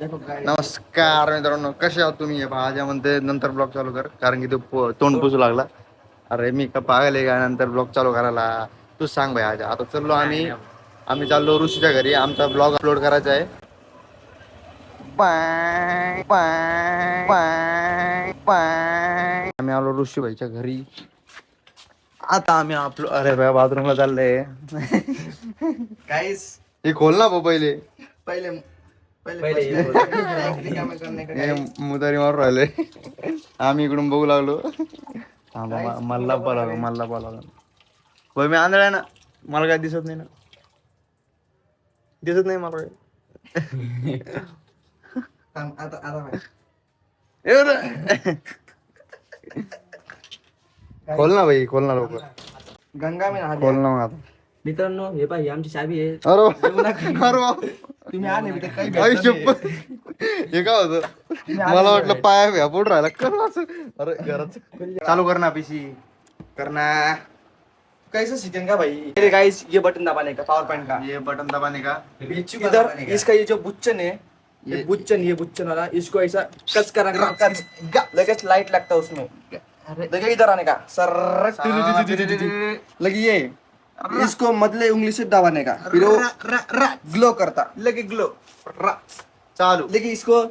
नमस्कार मित्रांनो कसे आहात तुम्ही? भाज्या म्हणते नंतर ब्लॉग चालू कर कारण की तो तोंड पुसू लागला. अरे मी का पागल आहे का? नंतर ब्लॉग चालू करायला. तूच सांग भाई आज. आता चाललो आम्ही. आम्ही चाललो ऋषीच्या घरी. आमचा ब्लॉग अपलोड करायचा आहे. Bye bye bye bye. आम्ही आलो ऋषीभाईच्या घरी. आता आम्ही आपलो अरे बाय बाथरूमला चाललंय. गाइस हे खोल ना भाऊ पहिले. पहले मुदारी मारून राहिले. आम्ही इकडून बघू लागलो. थांबा, म- मला पाहा लागलो मला पाहा लागलो होय मी आंधळ आहे ना. मला काय दिसत नाही ना. दिसत नाही मला काय. खोल ना भाई खोल ना लवकर. गंगा में खोल. ना मग आता. मित्रांनो हे पाहि आमची चाबी आहे. अरे वा. अरे वा. तुम्ही आले मी तर काही आई भेटलं नाही. शपथ. हे काय होतं? मला वाटलं पाया व्या पोट राहिला. कर असं अरे घरात चालू कर ना पीसी करना कैसे सीखेंगे भाई? मेरे गाइस ये बटन दबाने का पावर पॉइंट का. ये बटन दबाने का. इधर इसका ये जो बुच्चन है ये ये- बुच्चन ये बुच्चन वाला इसको ऐसा कस कर कस लगेच लाइट लगता है उसमें। लगे इधर आने का। सर लगी ये। इसको मतले उंगली से दबाने का फिर वो ग्लो करता लेकिन ग्लो चालू लेकिन इसको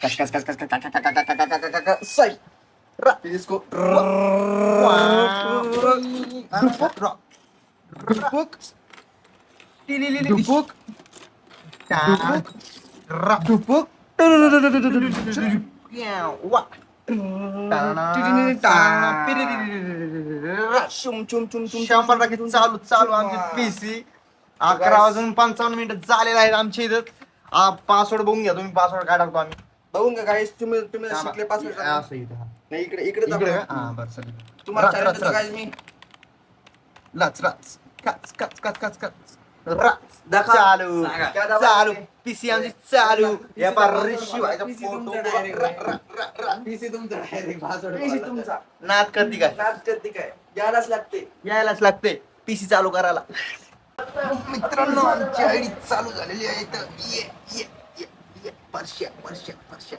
कस कस कस कस सही इसको चुम चुम चुम चुम शंभर टक्के चालू चालू आमची पीसी अकरा वाजून पंचावन्न मिनिटं झालेले आहेत आमच्या इथं पासवर्ड बघून घ्या तुम्ही पासवर्ड काय टाकतो आम्ही बघून का गाईस तुम्ही तुम्ही शिकले पास असं इथं, हा. नाही इकडे इकडे इकडे दाबा. का? हा, बरं, चल. तुम्हाला रच, रच, challenge देतो रच. guys मी लाच काच काच काच काच काच राच. चालू. पीसी चालू. या पीसी डायरेक्ट पासवर्ड तुमचा नाद लागते. यायलाच लागते. पीसी चालू करायला. मित्रांनो आमची आयडी चालू झालेली आहे तर ये ये ये परश्या परश्या परश्या.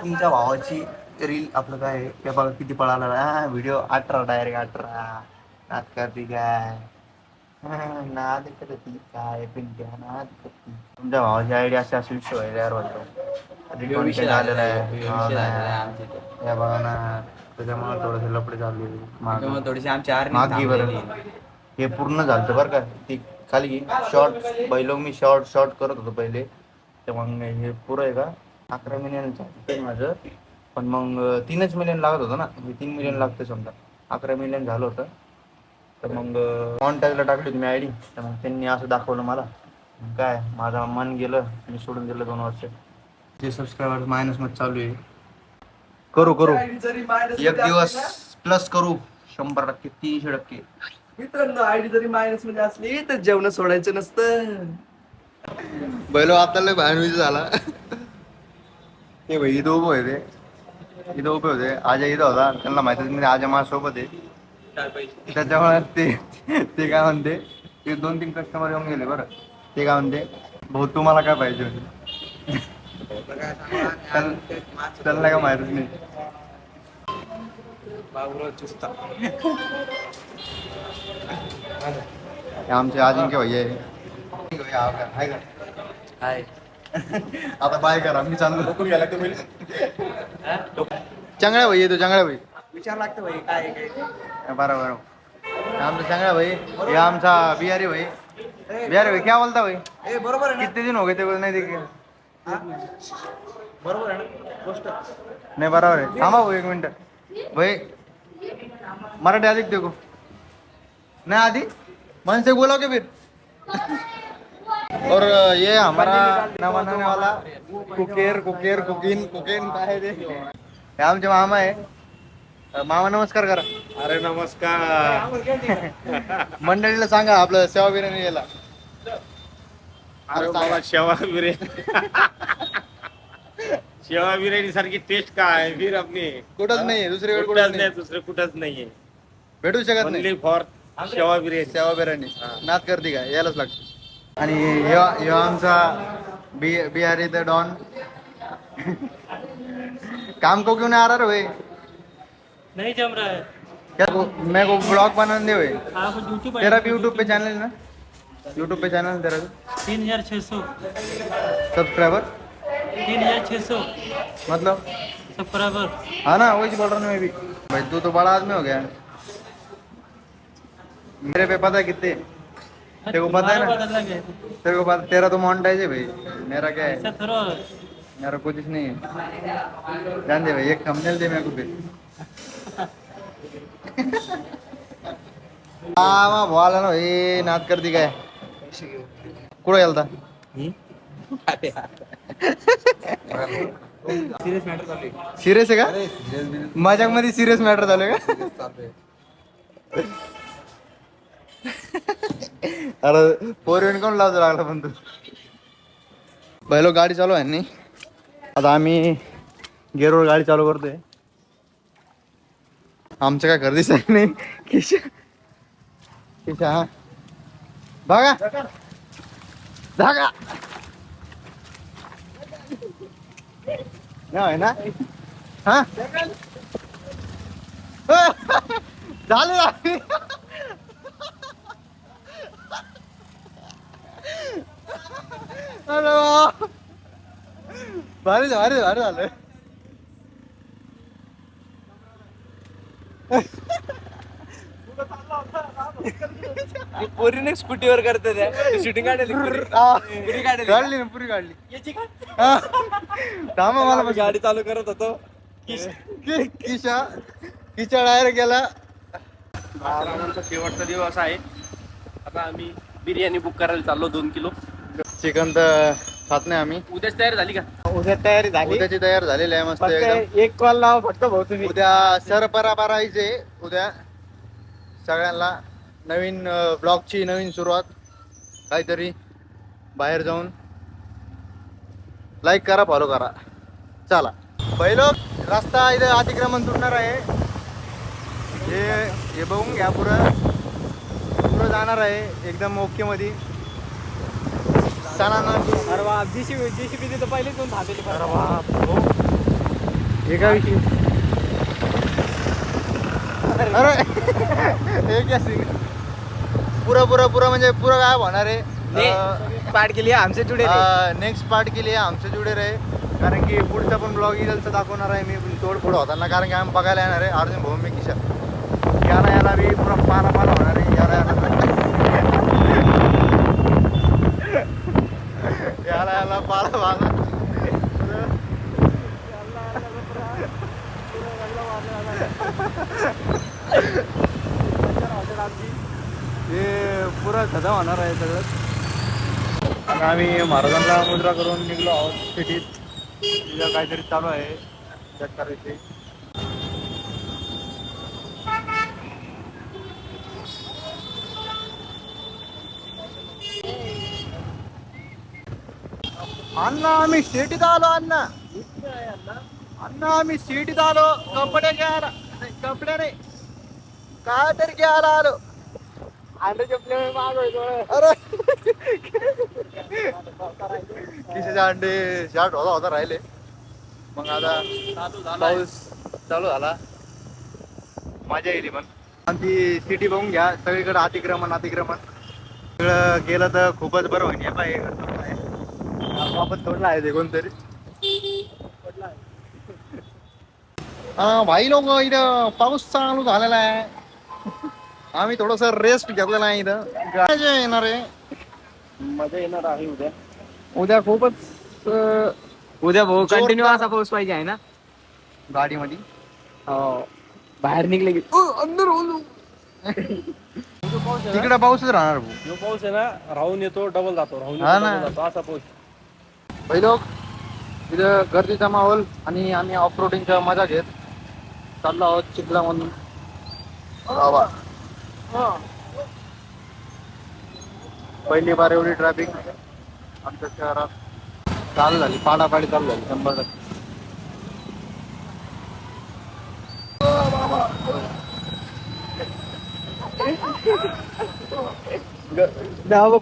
तुमच्या भावाची रील आपलं काय या बघा किती पळाला व्हिडिओ अठरा डायरेक्ट अठरा. नाद करते काय हा, नाद करती काय पिंट्या नाद करती। तुमच्या भावाची आयडी अशी अशी विषय आहे यार वाटतं विषय आलेला झालेला आहे. आहे हा, विषय झालेला आहे नाही. आमच्या इथे. या बघा ना त्याच्यामुळे थोडेसे लपडे चालू आहे. मागं. त्यामुळे थोडीशी आमची अर्निंग मागे बरं. थांबलेली. हे पूर्ण झालं बरं का. ती खाली शॉर्ट पहिलं मी शॉर्ट शॉर्ट करत होतो पहिले. तर मग हे पुरं आहे का? अकरा मिलियन माझं. पण मग तीनच मिलियन लागत होतं ना. हे तीन मिलियन लागते समजा. अकरा मिलियन झालं होतं. तर मग कॉन्टॅक्टला टाकली होती मी आय डी तर मग त्यांनी असं दाखवलं मला. काय माझं मन गेलं मी सोडून दिलं दोन वर्ष. ते सबस्क्रायबर मायनसमध्ये चालू आहे. करू करू. एक दिवस प्लस करू. शंभर टक्के तीनशे टक्के. मित्रांनो आयडी जरी मायनसमध्ये असली तर जेवण सोडायचं नसतं. बैलो आपल्याला भानवीज झाला. ते भाई इथं उभं होते इथं उभे होते आजा इथं होता. त्यांना माहिती होतं मी आजा माझ्यासोबत आहे. त्याच्यामुळे ते ते काय म्हणते ते दोन तीन कस्टमर येऊन गेले बरं. ते काय म्हणते भाऊ तुम्हाला काय पाहिजे होते? त्यांना काय माहितच नाही. आमचे अजिंक्य आहे? काय आता बाय करा मी चाललो. चांगला भाई येतो चांगला भाई. विचार लागतं भाई काय आहे, काय नाही. बरं बरं हे आमचा चांगला भाई. हे आमचा बिहारी भाई. बिहारी भाई क्या बोलता भाई? ए बरोबर आहे ना? कितने दिन हो गए थे बोल नहीं देखे हा? बरोबर आहे ना? गोष्ट. नहीं बराबर है थांबा भाई एक मिनट. भाई मराठी आधी देखो. नहीं आधी? मन से बोलो के फिर. और ये हमारा बनाने वाला कुकेर कुकेर कुकिन कुकिन काय आहे ते? हे आमचे मामा आहे. मामा नमस्कार करा. अरे नमस्कार. मंडळीला सांगा आपलं सेवा बिर्याणी याला. अरे बाबा शेवा बिर्याणी शेवा बिर्याणी सारखी टेस्ट काय? फिर आपली कुठंच नाही दुसरीकडे कुठंच कुठंच नाही. नाही दुसरं कुठंच नाहीये. भेटू शकत नाही. ओनली फॉर शेवा बिर्याणी सेवा बिर्याणी नाद करते काय यायलाच लागते. आणि ह्यो ह्यो आमचा बि बिहारी द डॉन. काम को क्यों नहीं आ रहा रे भाई? नहीं जम रहा है। क्या मैं को ब्लॉग बनाने दे यूट्यूब तेरा भी यूट्यूब पे चैनल है ना? यूट्यूब पे चैनल तेरा भी? तीन हज़ार छः सौ। सब्सक्राइबर तीन हज़ार छः सौ। मतलब? सब्सक्राइबर हाँ ना वही बोल रहा हूँ मैं भी। भाई तू तो बड़ा आदमी हो गया। मेरे पे पता है कितने? तेरे को पता है ना? तेरे को पता तेरा तो मोन्टाइज है भाई। मेरा क्या है? मेरा कुछ नहीं है। जान दे भाई एक थंबनेल दे मेरे को फिर। हा मग बोला ना हे नाद करते काय? कुठं गेलता? सिरियस मॅटर चालू आहे. सिरियस आहे का? मजाकमध्ये सिरियस मॅटर झालं का? अरे पोरवेन कोण लावतो लागला पण तू? पहिलो गाडी चालू आहे नी आता आम्ही गेरवर गाडी चालू करतोय. आमचं काय गर्दीच आहे नाही. किशा. किशा हा. बघा धागा. नाही ना? हा? झालं अरे वा. भारी झालं, भारी भारी झालं. पोरीने स्कूटीवर करते त्या. शूटिंग काढली. पुरी. काढली ना पुरी काढली. हा. थांबा मला बस- गाडी चालू करत होतो. कि- किशा किशा डायरेक्ट गेला. आमचा शेवटचा दिवस आहे. आता आम्ही बिर्याणी बुक करायला चाललो दोन किलो. चिकन तर खात नाही आम्ही. उद्याच तयार झाली का? उद्या तयारी झाली. उद्याची तयार झालेली आहे मस्त एकदम. फक्त एक कॉल लावा फक्त भाऊ तुम्ही उद्या सर परापरायचे उद्या सगळ्यांना नवीन ब्लॉगची नवीन सुरुवात. काहीतरी बाहेर जाऊन. लाईक करा फॉलो करा. चला. पहिलं रस्ता इथं अतिक्रमण तुटणार आहे. हे हे बघून घ्या पुरं. पुरं जाणार आहे एकदम ओके मध्ये. सणानं अरे वा जीसीबी जीसीबी तिथं पहिलेच दोन थांबेली अरे बाप हो. काय विषय? अरे क्या सीन पुरा पुरा पुरा म्हणजे पुरा काय होणार आहे. पाठ केली आमचे जुडे नेक्स्ट पार्ट के लिए आमचे जुडे रहे कारण की पुढचा पण ब्लॉग इथलचा दाखवणार आहे मी. तोडफोड होताना कारण की आम्ही बघायला येणार आहे. अर्जुन भाऊ मी किशा याला याला बी पुरा पाला पाला होणार आहे. याला याला याला. याला हे पुरा धदा होणार आहे सगळं. आम्ही महाराजांना मुद्रा करून निघलो आहोत. सिटीत तिथं काहीतरी चालू आहे. चेक अण्णा आम्ही सिटीत आलो अण्णा अण्णा आम्ही सिटीत आलो कपडे घ्यायला नाही, कपडे नाही काय तरी घ्यायला आलो अंडे चपले मागवतो अरे किशाचे अंडे शार्ट होता होता राहिले मग आता पाऊस चालू झाला मजा येईल पण आणि ती सिटी बघून घ्या सगळीकडे अतिक्रमण अतिक्रमण सगळं गेलं तर खूपच बरं होईल हे हे पाय. आपण तोडला आहे ते कोणतरी. हा भाई लोक इथं पाऊस चालू झालेला आहे. आम्ही थोडस रेस्ट घेतलेला आहे इथं. गाड्या येणार आहे. मजा येणार आहे उद्या. उद्या खूपच उद्या भाऊ जोरदार. कंटिन्यू असा पाऊस पाहिजे आहे ना? गाडीमध्ये. हो. बाहेर निघले की तिकडे पाऊसच राहणार भाऊ. जो पाऊस आहे ना राहून येतो डबल जातो राहून हा येतो ना. double जातो. असा पाऊस. पहिलो इथं गर्दीचा माहोल आणि आम्ही ऑफ रोडिंगच्या मजा घेत चाललो आहोत चिखलामधून. बाबा पहिली बार एवढी ट्रॅफिक आमच्या शहरात चालू झाली पाडापाडी चालू झाली शंभर टक्के.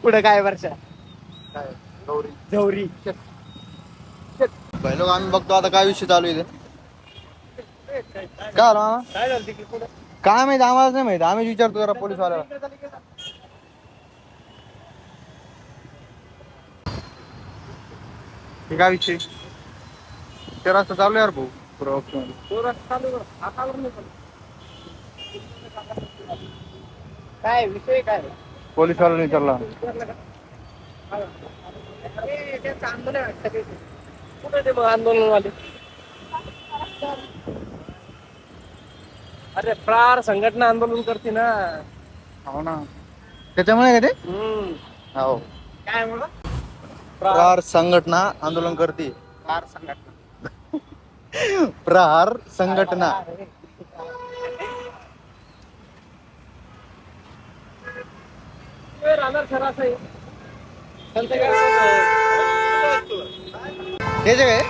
पुढे काय वर्षा जवरी पहिलं आम्ही बघतो आता काय विषय चालू आहे काय आलं मामा काय झालं तिकडे पुढे काय माहिती आम्हालाच नाही माहिती. आम्ही विचारतो जरा पोलीस वाल्याला हे काय विषय? ते रस्ता चालू आहे यार भाऊ. पुरा ऑप्शन काय विषय काय? पोलीस वाल्याने विचारला कुठे ते मग आंदोलनवाले अरे प्रार संघटना आंदोलन करते ना. हो ना. त्याच्यामुळे का ते? हो. काय म्हणा? प्रहार संघटना आंदोलन करते. प्रार संघटना. प्रहार संघटना. राहणार सर असं आहे. त्यांचं काय हे जे काय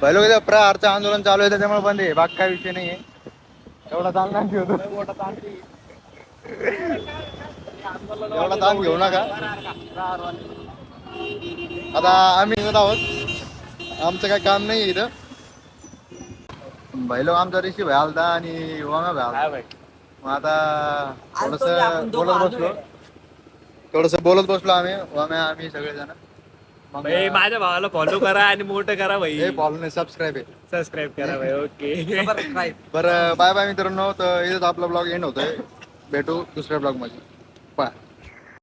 पहिलं कसं प्रहारचं आंदोलन चालू आहे त्याच्यामुळे बंद आहे. बाकी काय विषय नाही एवढा ताण नाही ठेवतो. एवढा ताण घेऊ नका. आता आम्ही निघत आहोत. आमचं काय काम नाही इथं. बैलो आमचा ऋषी भाई आलता आणि वामा भाई मग आता थोडस बोलत बसलो. थोडस बोलत बसलो आम्ही वाम्या आम्ही सगळेजण. मग भाई माझ्या भावाला फॉलो करा आणि मोठं करा भाई. फॉलो नाही सबस्क्राईब आहे सबस्क्राईब करा भाई ओके बरं बाय बाय मित्रांनो. तर इथंच आपला ब्लॉग एंड होतोय. भेटू दुसऱ्या ब्लॉगमध्ये. बाय